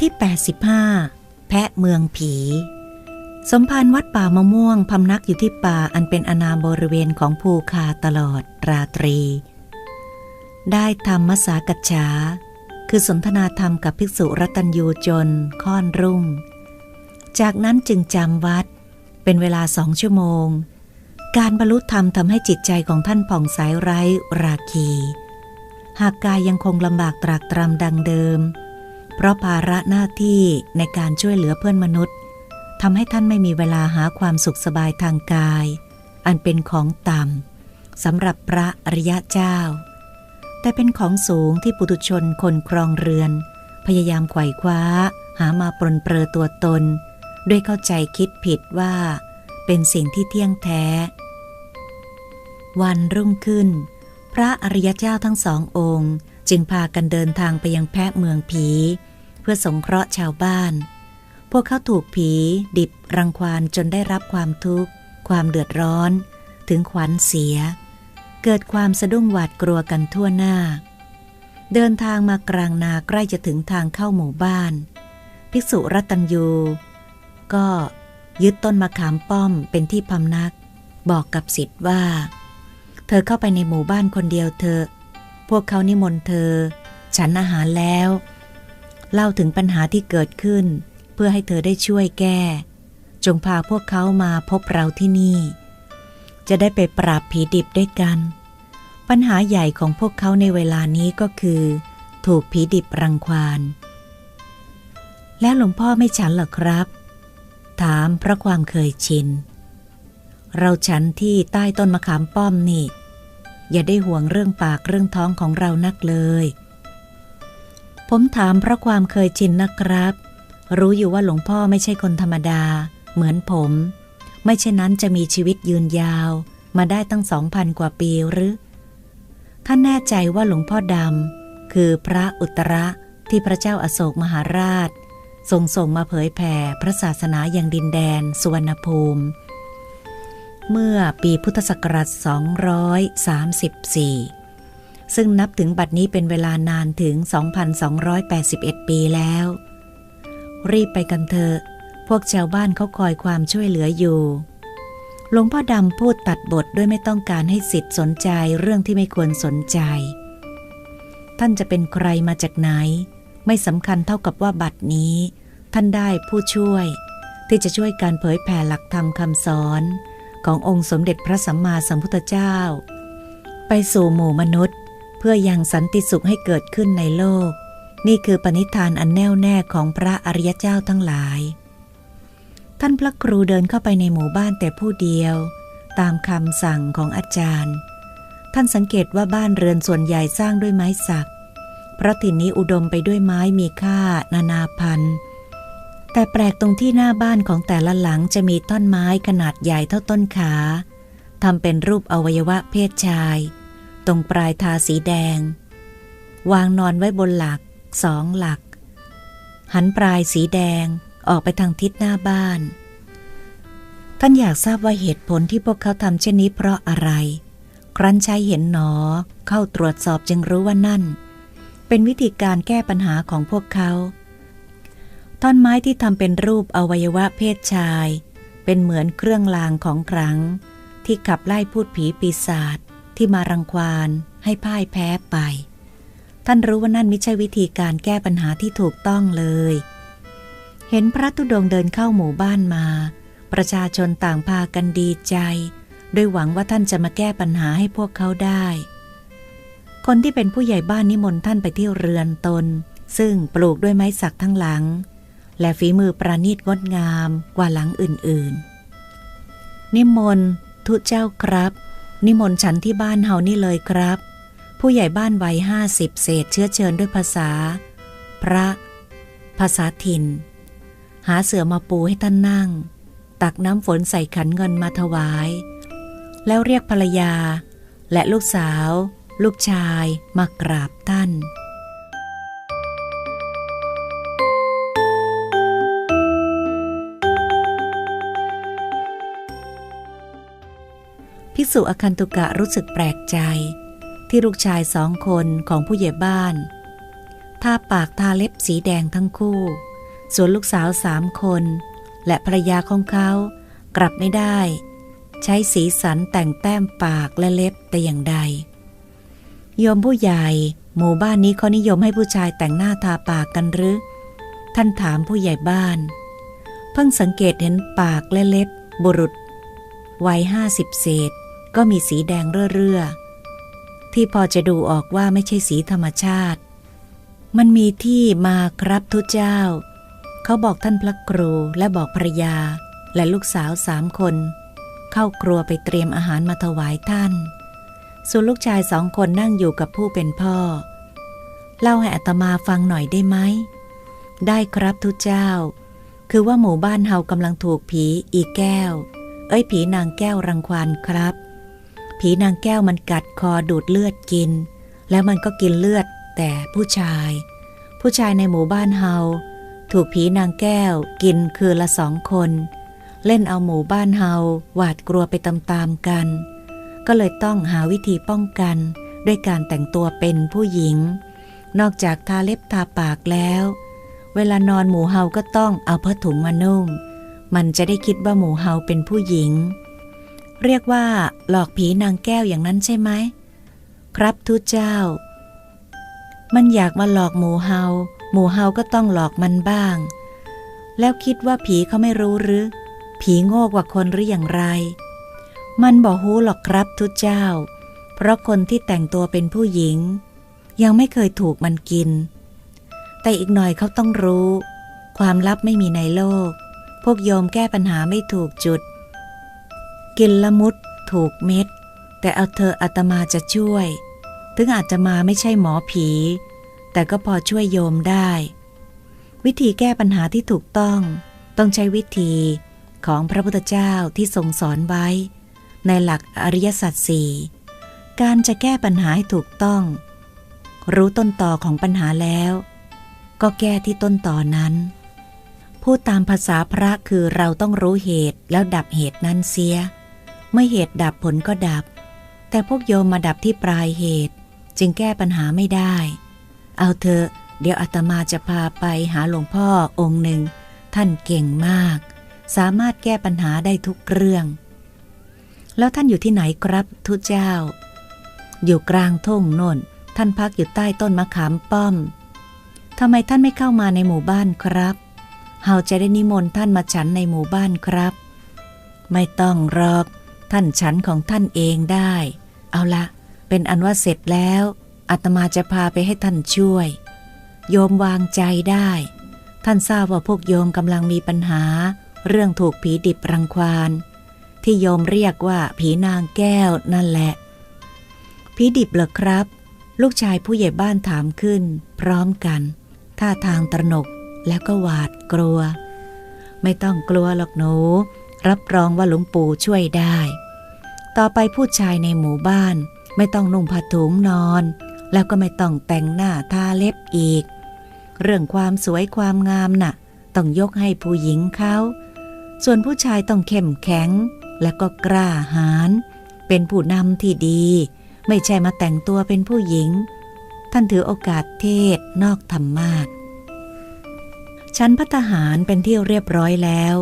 ทที่ 85 แพะเมืองผี สมภารวัดป่ามะม่วงพำนักอยู่ที่ป่าอันเป็นอนามบริเวณของภูคาตลอดราตรี ได้ทำมสากัจฉาคือสนทนาธรรมกับภิกษุรัตัญยูจนค่อนรุ่ง จากนั้นจึงจำวัด เป็นเวลาสองชั่วโมง การบรรลุธรรมทำให้จิตใจของท่านผ่องใสไร้ราคี หากกายยังคงลำบากตรากตรำดังเดิม เพราะภาระหน้าที่ในการช่วยเหลือเพื่อนมนุษย์ทำให้ท่านไม่มีเวลาหาความสุขสบายทางกาย อันเป็นของต่ำสำหรับพระอริยะเจ้า แต่เป็นของสูงที่ปุถุชนคนครองเรือน พยายามไขว่คว้า หามาปรนเปรอตัวตน ด้วยเข้าใจคิดผิดว่า เป็นสิ่งที่เที่ยงแท้ วันรุ่งขึ้น พระอริยเจ้าทั้งสององค์ จึงพากันเดินทางไปยังแพะเมืองผี พื่อสงเคราะห์ชาวบ้าน พวกเขาถูกผี ดิบรังควานจนได้รับความทุกข์ ความเดือดร้อน ถึงขวัญเสีย เกิดความสะดุ้งหวาดกลัวกันทั่วหน้า เดินทางมากลางนาใกล้จะถึงทางเข้าหมู่บ้าน ภิกษุรัตัญยู ก็ยึดต้นมะขามป้อมเป็นที่พำนัก บอกกับสิทธิ์ว่า เธอเข้าไปในหมู่บ้านคนเดียวเธอ พวกเขานิมนต์เธอ ฉันอาหารแล้ว เล่าถึงปัญหาที่เกิดขึ้น เพื่อให้เธอได้ช่วยแก้ จงพาพวกเขามาพบเราที่นี่ จะได้ไปปราบผีดิบด้วยกัน ปัญหาใหญ่ของพวกเขาในเวลานี้ก็คือ ถูกผีดิบรังควานแล้วหลวงพ่อไม่ฉันหรอครับ ถามเพราะความเคยชิน เราฉันที่ใต้ต้นมะขามป้อมนี่ อย่าได้ห่วงเรื่องปากเรื่องท้องของเรานักเลย ผมถามเพราะความเคยชินนะครับ รู้อยู่ว่าหลวงพ่อไม่ใช่คนธรรมดา เหมือนผม ไม่เช่นนั้นจะมีชีวิตยืนยาว มาได้ตั้งสองพันกว่าปีหรือ ท่านแน่ใจว่าหลวงพ่อดำคือพระอุตระที่พระเจ้าอาโศกมหาราช ทรงส่งมาเผยแผ่พระศาสนาอย่างดินแดนสุวรรณภูมิ เมื่อปีพุทธศักราช 234 ซึ่งนับถึงบัดนี้เป็นเวลานานถึง 2,281 ปีแล้ว รีบไปกันเถอะ พวกชาวบ้านเขาคอยความช่วยเหลืออยู่หลวงพ่อดำพูดตัดบทด้วยไม่ต้องการให้สิทธิ์สนใจเรื่องที่ไม่ควรสนใจ ท่านจะเป็นใครมาจากไหน ไม่สำคัญเท่ากับว่าบัดนี้ ท่านได้ผู้ช่วย ที่จะช่วยการเผยแผ่หลักธรรมคำสอน ขององค์สมเด็จพระสัมมาสัมพุทธเจ้า ไปสู่หมู่มนุษย์ เพื่อยังสันติสุขให้เกิดขึ้นในโลก นี่คือปณิธานอันแน่วแน่ของพระอริยเจ้าทั้งหลาย ท่านพระครูเดินเข้าไปในหมู่บ้านแต่ผู้เดียว ตามคำสั่งของอาจารย์ ท่านสังเกตว่าบ้านเรือนส่วนใหญ่สร้างด้วยไม้สัก เพราะถิ่นนี้อุดมไปด้วยไม้มีค่า นานาพันธุ์แต่แปลกตรงที่หน้าบ้านของแต่ละหลังจะมีต้นไม้ขนาดใหญ่เท่าต้นขาทำเป็นรูปอวัยวะเพศชาย รงปลายทาสีแดง วางนอนไว้บนหลักสองหลัก หันปลายสีแดงออกไปทางทิศหน้าบ้าน ท่านอยากทราบว่าเหตุผลที่พวกเขาทำเช่นนี้เพราะอะไร ครั้นใช้เห็นหนอเข้าตรวจสอบจึงรู้ว่านั่น เป็นวิธีการแก้ปัญหาของพวกเขาท่อนไม้ที่ทำเป็นรูปอวัยวะเพศชาย เป็นเหมือนเครื่องรางของขลัง ที่ขับไล่พูดผีปีศาจ ที่มารังควานให้พ่ายแพ้ไป ท่านรู้ว่านั่นไม่ใช่วิธีการแก้ปัญหาที่ถูกต้องเลย เห็นพระธุดงเดินเข้าหมู่บ้านมา ประชาชนต่างพากันดีใจ ด้วยหวังว่าท่านจะมาแก้ปัญหาให้พวกเขาได้ คนที่เป็นผู้ใหญ่บ้านนิมนต์ท่านไปที่เรือนตน ซึ่งปลูกด้วยไม้สักทั้งหลัง และฝีมือประณีตงดงามกว่าหลังอื่นๆ นิมนต์ทุเจ้าครับ นิมนต์ฉันที่บ้านเฮานี่เลยครับ ผู้ใหญ่บ้านวัยห้าสิบเศษเชื้อเชิญด้วยภาษา พระ ภาษาถิ่น หาเสือมาปูให้ท่านนั่ง ตักน้ำฝนใส่ขันเงินมาถวาย แล้วเรียกภรรยา และลูกสาว ลูกชายมากราบท่าน ษุอคันตุกะรู้สึกแปลกใจ ที่ลูกชายสองคนของผู้ใหญ่บ้าน ทาปากทาเล็บสีแดงทั้งคู่ ส่วนลูกสาวสามคน และภรรยาของเขากลับไม่ได้ ใช้สีสันแต่งแต้มปากและเล็บแต่อย่างใด โยมผู้ใหญ่ หมู่บ้านนี้เขานิยมให้ผู้ชายแต่งหน้าทาปากกันหรือ ท่านถามผู้ใหญ่บ้าน เพิ่งสังเกตเห็นปากและเล็บบุรุษวัยห้าสิบเศษ ก็มีสีแดงเรื่อๆที่พอจะดูออกว่าไม่ใช่สีธรรมชาติ มันมีที่มาครับทุเจ้า เขาบอกท่านพระครูและบอกภรยาและลูกสาวสามคน เข้าครัวไปเตรียมอาหารมาถวายท่าน ส่วนลูกชายสองคนนั่งอยู่กับผู้เป็นพ่อ เล่าให้อัตมาฟังหน่อยได้ไหม ได้ครับทุเจ้า คือว่าหมู่บ้านเฮากำลังถูกผีอีแก้ว เอ้ยผีนางแก้วรังควานครับ ผีนางแก้วมันกัดคอดูดเลือดกิน แล้วมันก็กินเลือด แต่ผู้ชาย ผู้ชายในหมู่บ้านเฮา ถูกผีนางแก้วกินคืนละสองคน เล่นเอาหมู่บ้านเฮาหวาดกลัวไปตามๆกัน ก็เลยต้องหาวิธีป้องกัน ด้วยการแต่งตัวเป็นผู้หญิง นอกจากทาเล็บทาปากแล้ว เวลานอนหมู่เฮาก็ต้องเอาผ้าถุงมานุ่ง มันจะได้คิดว่าหมู่เฮาเป็นผู้หญิง เรียกว่า หลอกผีนางแก้วอย่างนั้นใช่ไหม ครับทุเจ้า มันอยากมาหลอกหมูเฮา หมูเฮาก็ต้องหลอกมันบ้าง แล้วคิดว่าผีเขาไม่รู้หรือ ผีโง่กว่าคนหรืออย่างไร มันบอกฮู้หรอกครับทุเจ้า เพราะคนที่แต่งตัวเป็นผู้หญิง ยังไม่เคยถูกมันกิน แต่อีกหน่อยเขาต้องรู้ ความลับไม่มีในโลก พวกโยมแก้ปัญหาไม่ถูกจุด กินละมุดถูกเม็ด แต่เอาเธออาตมาจะช่วย ถึงอาจจะมาไม่ใช่หมอผี แต่ก็พอช่วยโยมได้ วิธีแก้ปัญหาที่ถูกต้อง ต้องใช้วิธีของพระพุทธเจ้าที่ทรงสอนไว้ ในหลักอริยสัจสี่การจะแก้ปัญหาให้ถูกต้อง รู้ต้นต่อของปัญหาแล้ว ก็แก้ที่ต้นต่อนั้น พูดตามภาษาพระคือเราต้องรู้เหตุแล้วดับเหตุนั้นเสีย เมื่อเหตุดับผลก็ดับ แต่พวกโยมมาดับที่ปลายเหตุ จึงแก้ปัญหาไม่ได้ เอาเถอะ เดี๋ยวอาตมาจะพาไปหาหลวงพ่อองค์หนึ่ง ท่านเก่งมาก สามารถแก้ปัญหาได้ทุกเรื่อง แล้วท่านอยู่ที่ไหนครับทุเจ้า อยู่กลางทุ่งโน่น ท่านพักอยู่ใต้ต้นมะขามป้อมทำไมท่านไม่เข้ามาในหมู่บ้านครับเฮาจะได้นิมนต์ท่านมาฉันในหมู่บ้านครับ ไม่ต้องรอก ท่านฉันของท่านเองได้ เอาละ เป็นอันว่าเสร็จแล้วอาตมาจะพาไปให้ท่านช่วย โยมวางใจได้ ท่านทราบว่าพวกโยมกำลังมีปัญหา เรื่องถูกผีดิบรังควานที่โยมเรียกว่าผีนางแก้วนั่นแหละ ผีดิบเหรอครับ ลูกชายผู้ใหญ่บ้านถามขึ้น พร้อมกัน ท่าทางตระหนกแล้วก็หวาดกลัว ไม่ต้องกลัวหรอกหนู รับรองว่าหลวงปู่ช่วยได้ ต่อไปผู้ชายในหมู่บ้าน ไม่ต้องนุ่งผ้าถุงนอน แล้วก็ไม่ต้องแต่งหน้าทาเล็บอีก เรื่องความสวยความงามน่ะ ต้องยกให้ผู้หญิงเขา ส่วนผู้ชายต้องเข้มแข็ง และก็กล้าหาญเป็นผู้นำที่ดี ไม่ใช่มาแต่งตัวเป็นผู้หญิง ท่านถือโอกาสเทศนอกธรรมาทชั้นพัฒหารเป็นที่เรียบร้อยแล้ว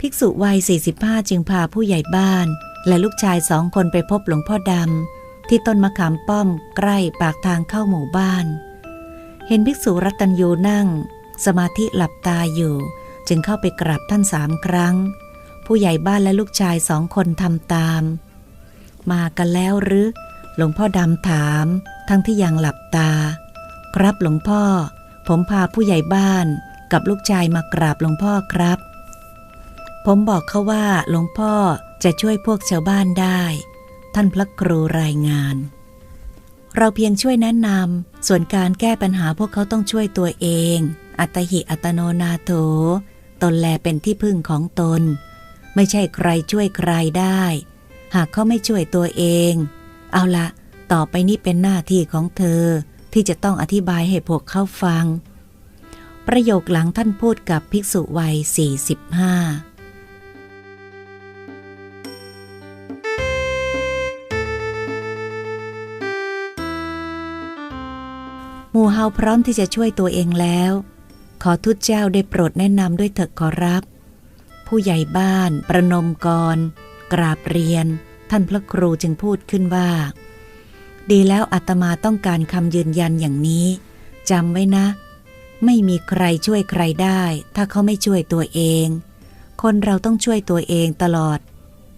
ภิกษุวัย 45 จึงพาผู้ใหญ่บ้าน และลูกชายสองคนไปพบหลวงพ่อดำ ที่ต้นมะขามป้อมใกล้ปากทางเข้าหมู่บ้าน เห็นภิกษุรัตัญยูนั่ง สมาธิหลับตาอยู่ จึงเข้าไปกราบท่านสามครั้ง ผู้ใหญ่บ้านและลูกชายสองคนทำตาม มากันแล้วหรือ หลวงพ่อดำถาม ทั้งที่ยังหลับตา ครับหลวงพ่อ ผมพาผู้ใหญ่บ้านกับลูกชายมากราบหลวงพ่อครับ ผมบอกเขาว่าหลวงพ่อจะช่วยพวกชาวบ้านได้ ท่านพระครูรายงาน เราเพียงช่วยแนะนำส่วนการแก้ปัญหาพวกเขาต้องช่วยตัวเอง อัตหิอัตโนนาโถ ตนแลเป็นที่พึ่งของตน ไม่ใช่ใครช่วยใครได้ หากเขาไม่ช่วยตัวเอง เอาละต่อไปนี้เป็นหน้าที่ของเธอที่จะต้องอธิบายให้พวกเขาฟัง ประโยคหลังท่านพูดกับภิกษุวัย 45าาพร้อมที่จะช่วยตัวเองแล้ว ขอทุตเจ้าได้โปรดแนะนำด้วยเถิดขอรับ ผู้ใหญ่บ้าน ประนมกร กราบเรียน ท่านพระครูจึงพูดขึ้นว่า ดีแล้วอาตมาต้องการคำยืนยันอย่างนี้จำไว้นะ ไม่มีใครช่วยใครได้ ถ้าเขาไม่ช่วยตัวเอง คนเราต้องช่วยตัวเองตลอด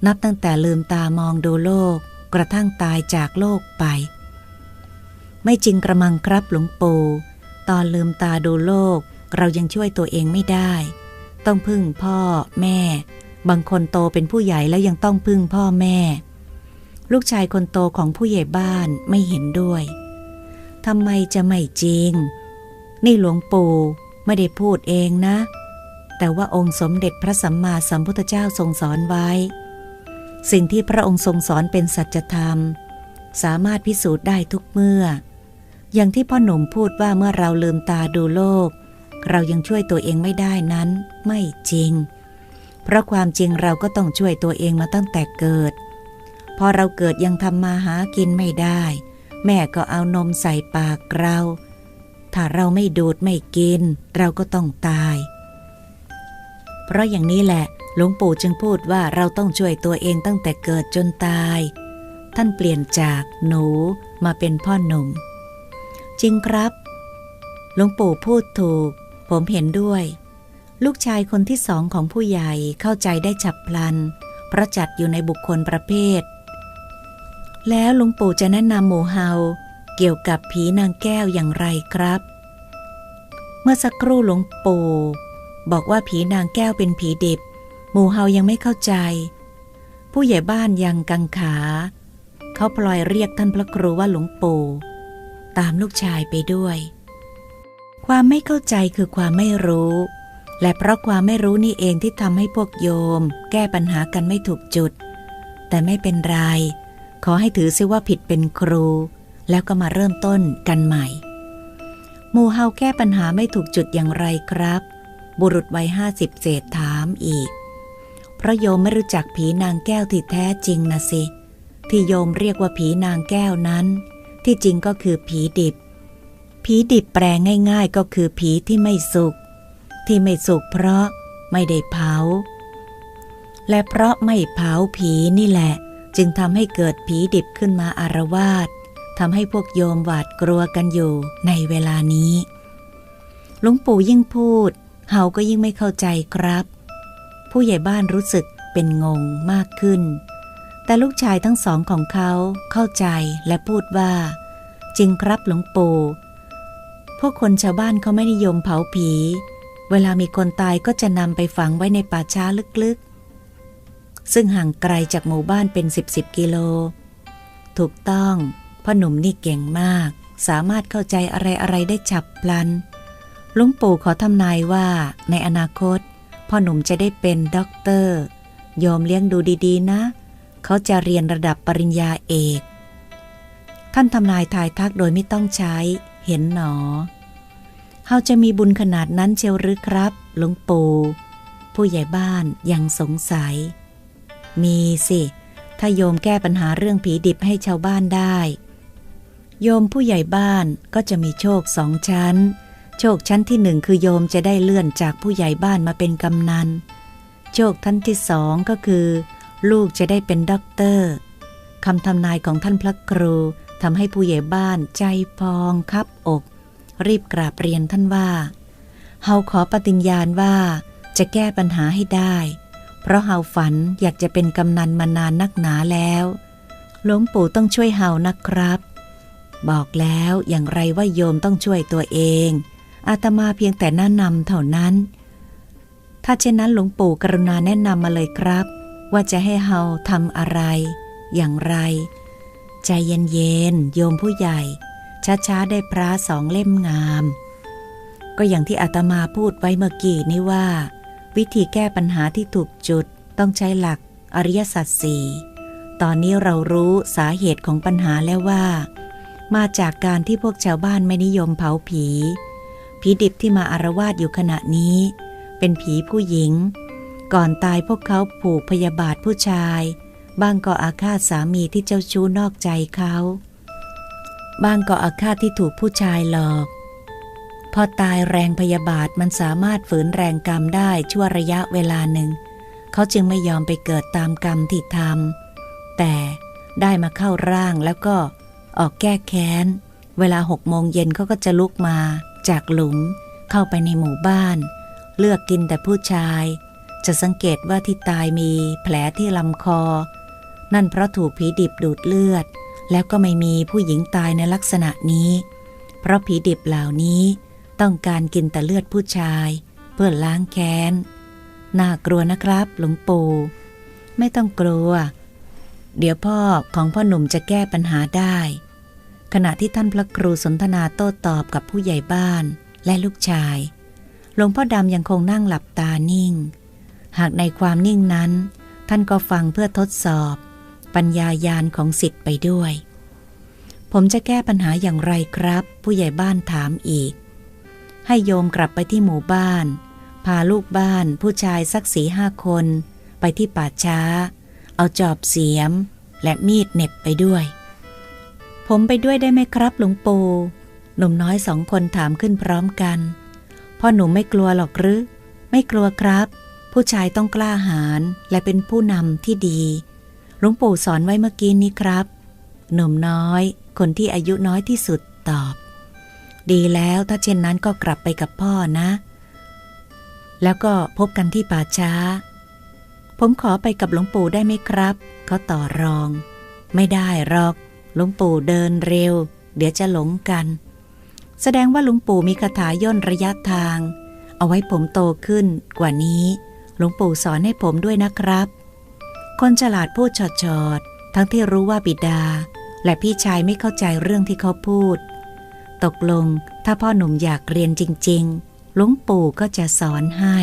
นับตั้งแต่ลืมตามองดูโลก กระทั่งตายจากโลกไป ไม่จริงกระมังครับหลวงปู่ตอนลืมตาดูโลก เรายังช่วยตัวเองไม่ได้ ต้องพึ่งพ่อแม่ บางคนโตเป็นผู้ใหญ่แล้วยังต้องพึ่งพ่อแม่ ลูกชายคนโตของผู้ใหญ่บ้านไม่เห็นด้วยทำไมจะไม่จริง นี่หลวงปู่ไม่ได้พูดเองนะ แต่ว่าองค์สมเด็จพระสัมมาสัมพุทธเจ้าทรงสอนไว้ สิ่งที่พระองค์ทรงสอนเป็นสัจธรรม สามารถพิสูจน์ได้ทุกเมื่อ อย่างที่พ่อหนุ่มพูดว่าเมื่อเราลืมตาดูโลก เรายังช่วยตัวเองไม่ได้นั้น ไม่จริง เพราะความจริงเราก็ต้องช่วยตัวเองมาตั้งแต่เกิด พอเราเกิดยังทำมาหากินไม่ได้ แม่ก็เอานมใส่ปากเรา ถ้าเราไม่ดูดไม่กิน เราก็ต้องตาย เพราะอย่างนี้แหละหลวงปู่จึงพูดว่าเราต้องช่วยตัวเองตั้งแต่เกิดจนตาย ท่านเปลี่ยนจากหนูมาเป็นพ่อหนุ่ม จริงครับ หลวงปู่พูดถูก ผมเห็นด้วย ลูกชายคนที่สองของผู้ใหญ่เข้าใจได้ฉับพลัน เพราะจัดอยู่ในบุคคลประเภท แล้วหลวงปู่จะแนะนำหมู่เฮาเกี่ยวกับผีนางแก้วอย่างไรครับ เมื่อสักครู่หลวงปู่บอกว่าผีนางแก้วเป็นผีดิบ หมู่เฮายังไม่เข้าใจ ผู้ใหญ่บ้านยังกังขา เขาพลอยเรียกท่านพระครูว่าหลวงปู่ ตามลูกชายไปด้วย ความไม่เข้าใจคือความไม่รู้ และเพราะความไม่รู้นี่เองที่ทำให้พวกโยม แก้ปัญหากันไม่ถูกจุด แต่ไม่เป็นไร ขอให้ถือซิว่าผิดเป็นครู แล้วก็มาเริ่มต้นกันใหม่หมู่เฮาแก้ปัญหาไม่ถูกจุดอย่างไรครับ บุรุษวัยห้าสิบเศษถามอีก เพราะโยมไม่รู้จักผีนางแก้วที่แท้จริงนะสิ ที่โยมเรียกว่าผีนางแก้วนั้น ที่จริงก็คือผีดิบ ผีดิบแปลง่ายๆก็คือผีที่ไม่สุก ที่ไม่สุกเพราะไม่ได้เผา และเพราะไม่เผาผีนี่แหละ จึงทำให้เกิดผีดิบขึ้นมาอารวาสทำให้พวกโยมหวาดกลัวกันอยู่ในเวลานี้ หลวงปู่ยิ่งพูด เฮาก็ยิ่งไม่เข้าใจครับ ผู้ใหญ่บ้านรู้สึกเป็นงงมากขึ้น แต่ลูกชายทั้งสองของเขาเข้าใจและพูดว่า จริงครับหลวงปู่พวกคนชาวบ้านเขาไม่นิยมเผาผี เวลามีคนตายก็จะนำไปฝังไว้ในป่าช้าลึกๆ ซึ่งห่างไกลจากหมู่บ้านเป็นสิบสิบกิโล ถูกต้องพ่อหนุ่มนี่เก่งมาก สามารถเข้าใจอะไรอะไรได้ฉับพลันลุงปู่ขอทำนายว่าในอนาคต พ่อหนุ่มจะได้เป็นด็อกเตอร์ยอมเลี้ยงดูดีๆนะ เขาจะเรียนระดับปริญญาเอก ท่านทำนายทายทักโดยไม่ต้องใช้ เห็นหนอเฮาจะมีบุญขนาดนั้นเชียวหรือครับ หลวงปู่ผู้ใหญ่บ้านยังสงสัย มีสิ ถ้าโยมแก้ปัญหาเรื่องผีดิบให้ชาวบ้านได้ โยมผู้ใหญ่บ้านก็จะมีโชคสองชั้น โชคชั้นที่หนึ่งคือโยมจะได้เลื่อนจากผู้ใหญ่บ้านมาเป็นกำนัน โชคชั้นที่สองก็คือ ลูกจะได้เป็นด็อกเตอร์คำทำนายของท่านพระครูทำให้ผู้ใหญ่บ้านใจพองคับอก รีบกราบเรียนท่านว่า เฮาขอปฏิญญาณว่าจะแก้ปัญหาให้ได้ เพราะเฮาฝันอยากจะเป็นกำนันมานานนักหนาแล้วหลวงปู่ต้องช่วยเฮานะครับ บอกแล้วอย่างไรว่าโยมต้องช่วยตัวเอง อาตมาเพียงแต่แนะนำเท่านั้น ถ้าเช่นนั้นหลวงปู่กรุณาแนะนำมาเลยครับ ว่าจะให้เฮาทำอะไร อย่างไร ใจเย็นๆโยมผู้ใหญ่ ช้าๆได้พระสองเล่มงาม ก็อย่างที่อาตมาพูดไว้เมื่อกี้นี้ว่า วิธีแก้ปัญหาที่ถูกจุดต้องใช้หลักอริยสัจสี่ตอนนี้เรารู้สาเหตุของปัญหาแล้วว่า มาจากการที่พวกชาวบ้านไม่นิยมเผาผี ผีดิบที่มาอารวาสอยู่ขณะนี้ เป็นผีผู้หญิง ก่อนตายพวกเขาผูกพยาบาทผู้ชาย บ้างก็อาฆาตสามีที่เจ้าชู้นอกใจเขา บ้างก็อาฆาตที่ถูกผู้ชายหลอก พอตายแรงพยาบาทมันสามารถฝืนแรงกรรมได้ชั่วระยะเวลาหนึ่ง เขาจึงไม่ยอมไปเกิดตามกรรมที่ทำแต่ได้มาเข้าร่างแล้วก็ออกแก้แค้น เวลาหกโมงเย็นเขาก็จะลุกมา จากหลุม เข้าไปในหมู่บ้าน เลือกกินแต่ผู้ชาย จะสังเกตว่าที่ตายมีแผลที่ลำคอ นั่นเพราะถูกผีดิบดูดเลือด แล้วก็ไม่มีผู้หญิงตายในลักษณะนี้ เพราะผีดิบเหล่านี้ต้องการกินแต่เลือดผู้ชาย เพื่อล้างแค้น น่ากลัวนะครับ หลวงปู่ไม่ต้องกลัว เดี๋ยวพ่อของพ่อหนุ่มจะแก้ปัญหาได้ ขณะที่ท่านพระครูสนทนาโต้ตอบกับผู้ใหญ่บ้านและลูกชาย หลวงพ่อดำยังคงนั่งหลับตานิ่ง หากในความนิ่งนั้น ท่านก็ฟังเพื่อทดสอบ ปัญญายาณของสิทธิ์ไปด้วย ผมจะแก้ปัญหาอย่างไรครับ ผู้ใหญ่บ้านถามอีก ให้โยมกลับไปที่หมู่บ้าน พาลูกบ้านผู้ชายสักสีห้าคน ไปที่ป่าช้า เอาจอบเสียม และมีดเน็บไปด้วย ผมไปด้วยได้ไหมครับหลวงปู่หนุ่มน้อยสองคนถามขึ้นพร้อมกันพ่อหนุ่มไม่กลัวหรอกหรือ ไม่กลัวครับ ผู้ชายต้องกล้าหาญและเป็นผู้นำที่ดี หลวงปู่สอนไว้เมื่อกี้นี้ครับ หนุ่มน้อย คนที่อายุน้อยที่สุดตอบ ดีแล้วถ้าเช่นนั้นก็กลับไปกับพ่อนะ แล้วก็พบกันที่ป่าช้า ผมขอไปกับหลวงปู่ได้ไหมครับ เขาต่อรอง ไม่ได้หรอก หลวงปู่เดินเร็ว เดี๋ยวจะหลงกัน แสดงว่าหลวงปู่มีคาถาย่นระยะทาง เอาไว้ผมโตขึ้นกว่านี้ หลวงปู่สอนให้ผมด้วยนะครับ คนฉลาดพูดชอดชดๆ ทั้งที่รู้ว่าบิดา และพี่ชายไม่เข้าใจเรื่องที่เขาพูด ตกลงถ้าพ่อหนุ่มอยากเรียนจริง ๆ หลวงปู่ก็จะสอนให้